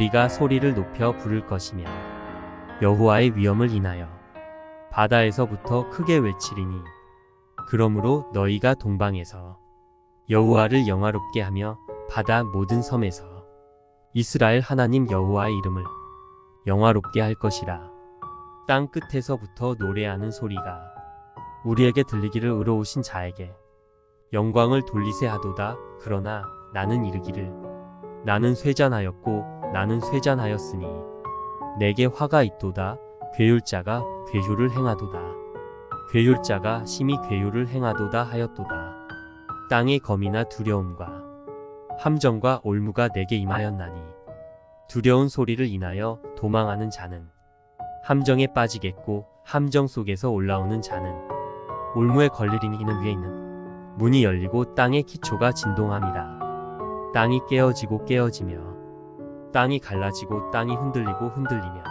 우리가 소리를 높여 부를 것이며 여호와의 위엄을 인하여 바다에서부터 크게 외치리니 그러므로 너희가 동방에서 여호와를 영화롭게 하며 바다 모든 섬에서 이스라엘 하나님 여호와의 이름을 영화롭게 할 것이라. 땅 끝에서부터 노래하는 소리가 우리에게 들리기를 의로우신 자에게 영광을 돌리세 하도다. 그러나 나는 이르기를 나는 쇠잔하였고 나는 쇠잔하였으니 내게 화가 있도다. 괴율자가 괴효를 행하도다. 괴율자가 심히 괴효를 행하도다 하였도다. 땅의 검이나 두려움과 함정과 올무가 내게 임하였나니 두려운 소리를 인하여 도망하는 자는 함정에 빠지겠고 함정 속에서 올라오는 자는 올무에 걸리리니 이는 위에 있는 문이 열리고 땅의 기초가 진동함이라. 땅이 깨어지고 깨어지며 땅이 갈라지고 땅이 흔들리고 흔들리며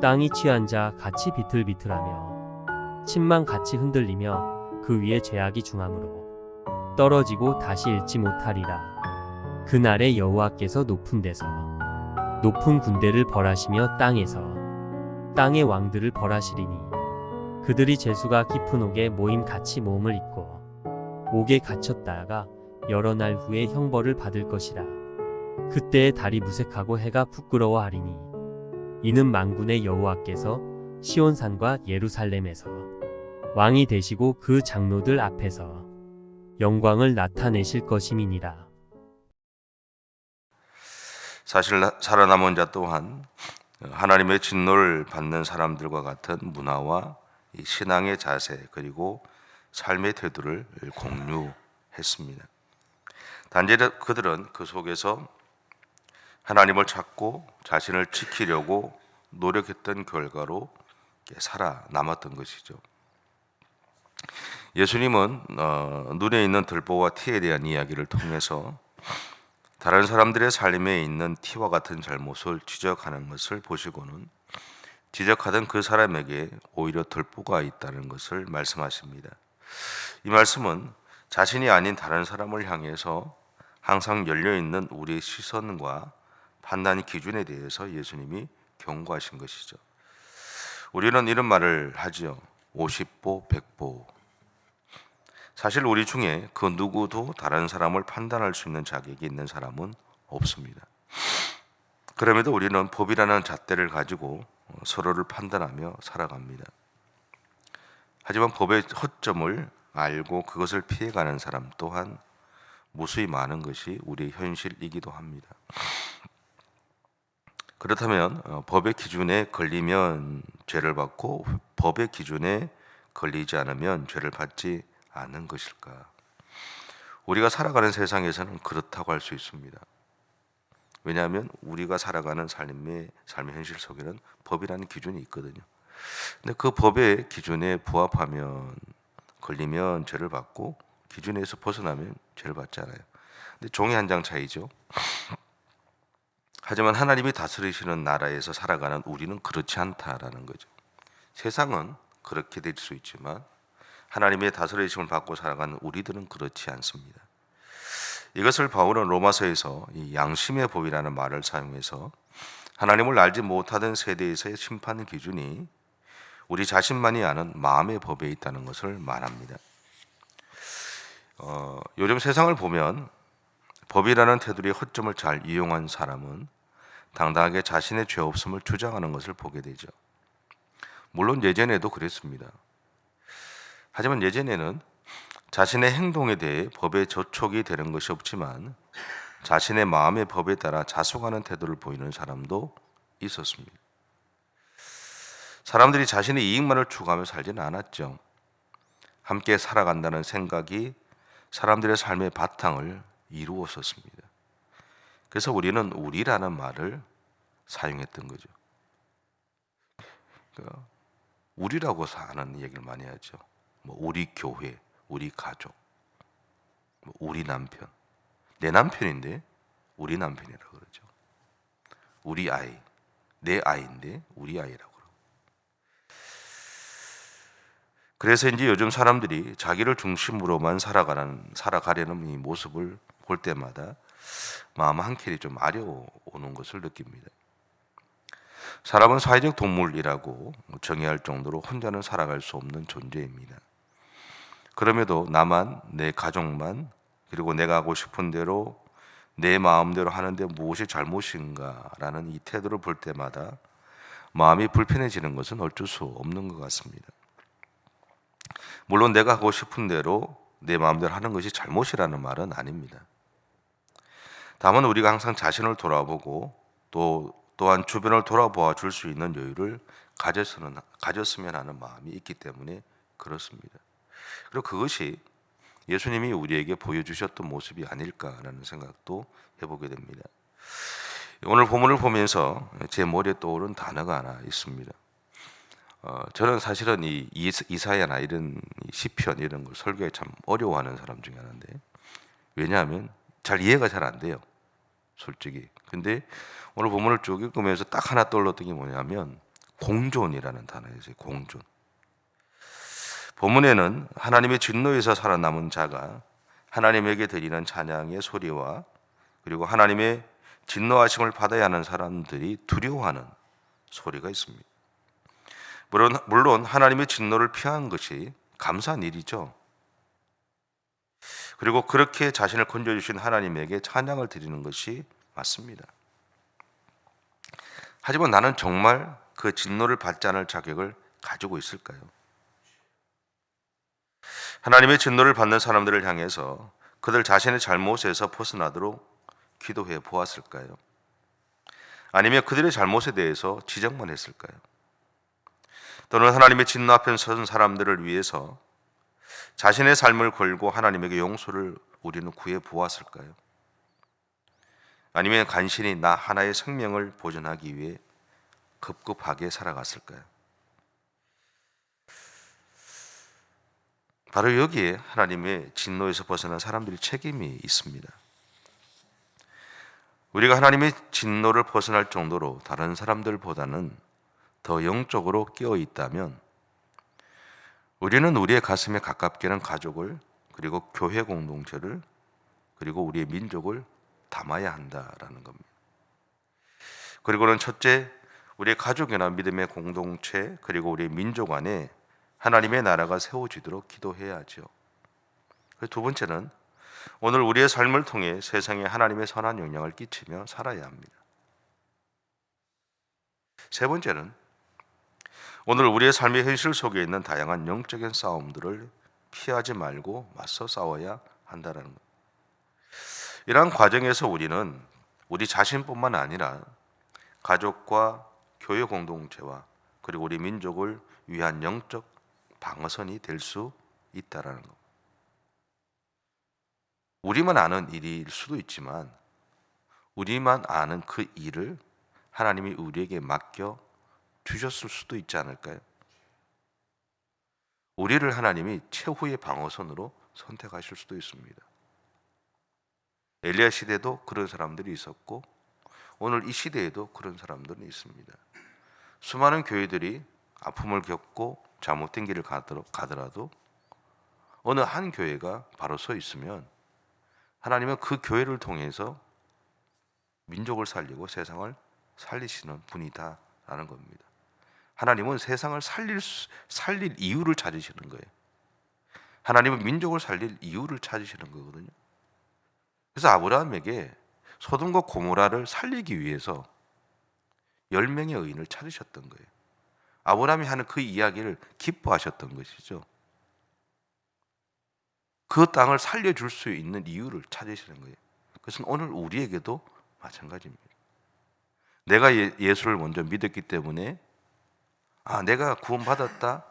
땅이 취한 자 같이 비틀비틀하며 침만 같이 흔들리며 그 위에 죄악이 중함으로 떨어지고 다시 읽지 못하리라. 그날에 여호와께서 높은 데서 높은 군대를 벌하시며 땅에서 땅의 왕들을 벌하시리니 그들이 재수가 깊은 옥에 모임 같이 모음을 입고 옥에 갇혔다가 여러 날 후에 형벌을 받을 것이라 그때의 달이 무색하고 해가 부끄러워하리니 이는 만군의 여호와께서 시온산과 예루살렘에서 왕이 되시고 그 장로들 앞에서 영광을 나타내실 것임이니라. 사실 나- 살아남은 자 또한 하나님의 진노를 받는 사람들과 같은 문화와 이 신앙의 자세 그리고 삶의 태도를 공유했습니다. 단지 그들은 그 속에서 하나님을 찾고 자신을 지키려고 노력했던 결과로 살아남았던 것이죠. 예수님은 어, 눈에 있는 들보와 티에 대한 이야기를 통해서 다른 사람들의 삶에 있는 티와 같은 잘못을 지적하는 것을 보시고는 지적하던 그 사람에게 오히려 들보가 있다는 것을 말씀하십니다. 이 말씀은 자신이 아닌 다른 사람을 향해서 항상 열려 있는 우리의 시선과 판단 기준에 대해서 예수님이 경고하신 것이죠. 우리는 이런 말을 하지요. 50보, 100보. 사실 우리 중에 그 누구도 다른 사람을 판단할 수 있는 자격이 있는 사람은 없습니다. 그럼에도 우리는 법이라는 잣대를 가지고 서로를 판단하며 살아갑니다. 하지만 법의 허점을 알고 그것을 피해가는 사람 또한 무수히 많은 것이 우리의 현실이기도 합니다. 그렇다면 어, 법의 기준에 걸리면 죄를 받고 법의 기준에 걸리지 않으면 죄를 받지 않는 것일까? 우리가 살아가는 세상에서는 그렇다고 할 수 있습니다. 왜냐하면 우리가 살아가는 삶의 삶의 현실 속에는 법이라는 기준이 있거든요. 근데 그 법의 기준에 부합하면 걸리면 죄를 받고 기준에서 벗어나면 죄를 받지 않아요. 근데 종이 한 장 차이죠. 하지만 하나님이 다스리시는 나라에서 살아가는 우리는 그렇지 않다라는 거죠. 세상은 그렇게 될 수 있지만 하나님의 다스리심을 받고 살아가는 우리들은 그렇지 않습니다. 이것을 바울은 로마서에서 이 양심의 법이라는 말을 사용해서 하나님을 알지 못하던 세대에서의 심판 기준이 우리 자신만이 아는 마음의 법에 있다는 것을 말합니다. 어, 요즘 세상을 보면 법이라는 테두리의 허점을 잘 이용한 사람은 당당하게 자신의 죄 없음을 주장하는 것을 보게 되죠. 물론 예전에도 그랬습니다. 하지만 예전에는 자신의 행동에 대해 법에 저촉이 되는 것이 없지만 자신의 마음의 법에 따라 자속하는 태도를 보이는 사람도 있었습니다. 사람들이 자신의 이익만을 추구하며 살지는 않았죠. 함께 살아간다는 생각이 사람들의 삶의 바탕을 이루었었습니다. 그래서 우리는 우리라는 말을 사용했던 거죠. 그러니까 우리라고 하는 얘기를 많이 하죠. 뭐 우리 교회, 우리 가족, 뭐 우리 남편, 내 남편인데 우리 남편이라고 그러죠. 우리 아이, 내 아이인데 우리 아이라고 그러고. 그래서 이제 요즘 사람들이 자기를 중심으로만 살아가는 살아가려는 이 모습을 볼 때마다 마음 한켠이 좀 아려오는 것을 느낍니다. 사람은 사회적 동물이라고 정의할 정도로 혼자는 살아갈 수 없는 존재입니다. 그럼에도 나만, 내 가족만, 그리고 내가 하고 싶은 대로 내 마음대로 하는데 무엇이 잘못인가라는 이 태도를 볼 때마다 마음이 불편해지는 것은 어쩔 수 없는 것 같습니다. 물론 내가 하고 싶은 대로 내 마음대로 하는 것이 잘못이라는 말은 아닙니다. 다만 우리가 항상 자신을 돌아보고 또 또한 주변을 돌아보아 줄 수 있는 여유를 가졌으면, 가졌으면 하는 마음이 있기 때문에 그렇습니다. 그리고 그것이 예수님이 우리에게 보여주셨던 모습이 아닐까라는 생각도 해보게 됩니다. 오늘 본문을 보면서 제 머리에 떠오른 단어가 하나 있습니다. 어, 저는 사실은 이 이사- 이사야나 이런 이 시편 이런 걸 설교에 참 어려워하는 사람 중에 하나인데 왜냐하면 잘 이해가 잘 안 돼요. 솔직히. 근데 오늘 본문을 쭉 읽으면서 딱 하나 떠올랐던 게 뭐냐면 공존이라는 단어였어요. 공존. 본문에는 하나님의 진노에서 살아남은 자가 하나님에게 드리는 찬양의 소리와 그리고 하나님의 진노하심을 받아야 하는 사람들이 두려워하는 소리가 있습니다. 물론, 물론 하나님의 진노를 피한 것이 감사한 일이죠. 그리고 그렇게 자신을 건져주신 하나님에게 찬양을 드리는 것이 맞습니다. 하지만 나는 정말 그 진노를 받지 않을 자격을 가지고 있을까요? 하나님의 진노를 받는 사람들을 향해서 그들 자신의 잘못에서 벗어나도록 기도해 보았을까요? 아니면 그들의 잘못에 대해서 지적만 했을까요? 또는 하나님의 진노 앞에 선 사람들을 위해서 자신의 삶을 걸고 하나님에게 용서를 우리는 구해 보았을까요? 아니면 간신히 나 하나의 생명을 보존하기 위해 급급하게 살아갔을까요? 바로 여기에 하나님의 진노에서 벗어난 사람들이 책임이 있습니다. 우리가 하나님의 진노를 벗어날 정도로 다른 사람들보다는 더 영적으로 깨어 있다면 우리는 우리의 가슴에 가깝게는 가족을 그리고 교회 공동체를 그리고 우리의 민족을 담아야 한다라는 겁니다. 그리고는 첫째 우리의 가족이나 믿음의 공동체 그리고 우리의 민족 안에 하나님의 나라가 세워지도록 기도해야죠. 두 번째는 오늘 우리의 삶을 통해 세상에 하나님의 선한 영향을 끼치며 살아야 합니다. 세 번째는 오늘 우리의 삶의 현실 속에 있는 다양한 영적인 싸움들을 피하지 말고 맞서 싸워야 한다는 것. 이러한 과정에서 우리는 우리 자신뿐만 아니라 가족과 교회 공동체와 그리고 우리 민족을 위한 영적 방어선이 될 수 있다라는 것. 우리만 아는 일일 수도 있지만 우리만 아는 그 일을 하나님이 우리에게 맡겨 주셨을 수도 있지 않을까요? 우리를 하나님이 최후의 방어선으로 선택하실 수도 있습니다. 엘리야 시대도 그런 사람들이 있었고 오늘 이 시대에도 그런 사람들은 있습니다. 수많은 교회들이 아픔을 겪고 잘못된 길을 가더라도 어느 한 교회가 바로 서 있으면 하나님은 그 교회를 통해서 민족을 살리고 세상을 살리시는 분이다라는 겁니다. 하나님은 세상을 살릴 수- 살릴 이유를 찾으시는 거예요. 하나님은 민족을 살릴 이유를 찾으시는 거거든요. 그래서 아브라함에게 소돔과 고모라를 살리기 위해서 열 명의 의인을 찾으셨던 거예요. 아브라함이 하는 그 이야기를 기뻐하셨던 것이죠. 그 땅을 살려줄 수 있는 이유를 찾으시는 거예요. 그것은 오늘 우리에게도 마찬가지입니다. 내가 예- 예수를 먼저 믿었기 때문에 아 내가 구원받았다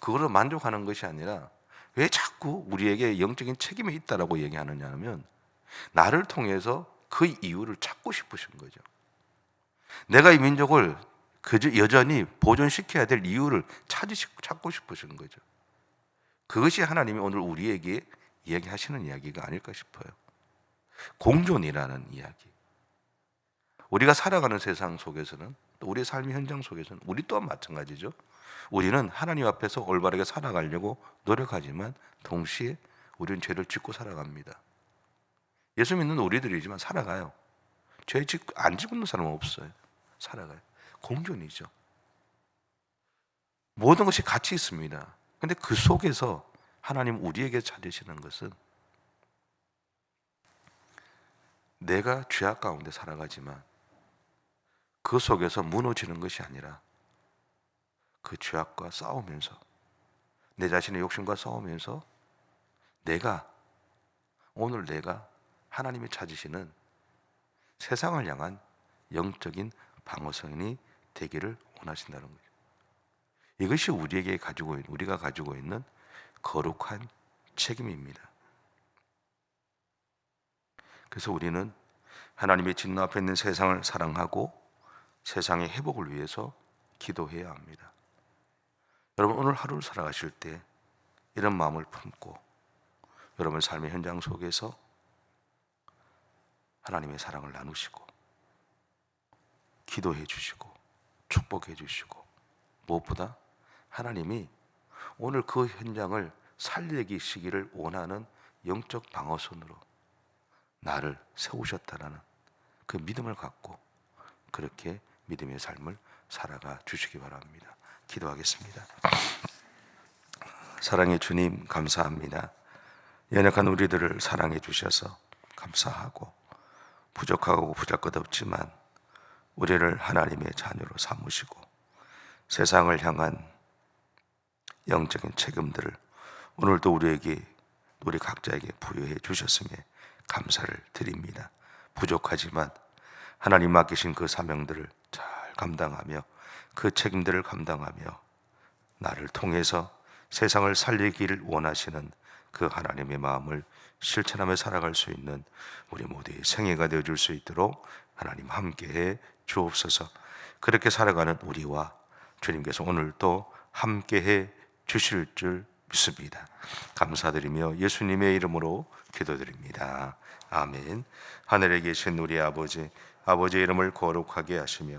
그거로 만족하는 것이 아니라 왜 자꾸 우리에게 영적인 책임이 있다라고 얘기하느냐면 나를 통해서 그 이유를 찾고 싶으신 거죠. 내가 이 민족을 그저 여전히 보존시켜야 될 이유를 찾으시, 찾고 싶으신 거죠. 그것이 하나님이 오늘 우리에게 이야기하시는 이야기가 아닐까 싶어요. 공존이라는 이야기. 우리가 살아가는 세상 속에서는 또 우리의 삶의 현장 속에서는 우리 또한 마찬가지죠. 우리는 하나님 앞에서 올바르게 살아가려고 노력하지만 동시에 우리는 죄를 짓고 살아갑니다. 예수 믿는 우리들이지만 살아가요. 죄 지, 안 짓는 사람은 없어요. 살아가요. 공존이죠. 모든 것이 같이 있습니다. 근데 그 속에서 하나님 우리에게 찾으시는 것은 내가 죄악 가운데 살아가지만 그 속에서 무너지는 것이 아니라 그 죄악과 싸우면서 내 자신의 욕심과 싸우면서 내가 오늘 내가 하나님이 찾으시는 세상을 향한 영적인 방어선이 되기를 원하신다는 거죠. 이것이 우리에게 가지고 있는 우리가 가지고 있는 거룩한 책임입니다. 그래서 우리는 하나님의 진노 앞에 있는 세상을 사랑하고 세상의 회복을 위해서 기도해야 합니다. 여러분 오늘 하루를 살아가실 때 이런 마음을 품고 여러분 삶의 현장 속에서 하나님의 사랑을 나누시고 기도해 주시고 축복해 주시고 무엇보다 하나님이 오늘 그 현장을 살리시기를 원하는 영적 방어선으로 나를 세우셨다라는 그 믿음을 갖고 그렇게 믿음의 삶을 살아가 주시기 바랍니다. 기도하겠습니다. 사랑의 주님 감사합니다. 연약한 우리들을 사랑해 주셔서 감사하고 부족하고 부잘것없지만 우리를 하나님의 자녀로 삼으시고 세상을 향한 영적인 책임들을 오늘도 우리에게 우리 각자에게 부여해 주셨음에 감사를 드립니다. 부족하지만 하나님 맡기신 그 사명들을 잘 감당하며 그 책임들을 감당하며 나를 통해서 세상을 살리기를 원하시는 그 하나님의 마음을 실천하며 살아갈 수 있는 우리 모두의 생애가 되어 줄 수 있도록 하나님 함께해 주옵소서. 그렇게 살아가는 우리와 주님께서 오늘 또 함께해 주실 줄 믿습니다. 감사드리며 예수님의 이름으로 기도드립니다. 아멘. 하늘에 계신 우리 아버지, 아버지의 이름을 거룩하게 하시며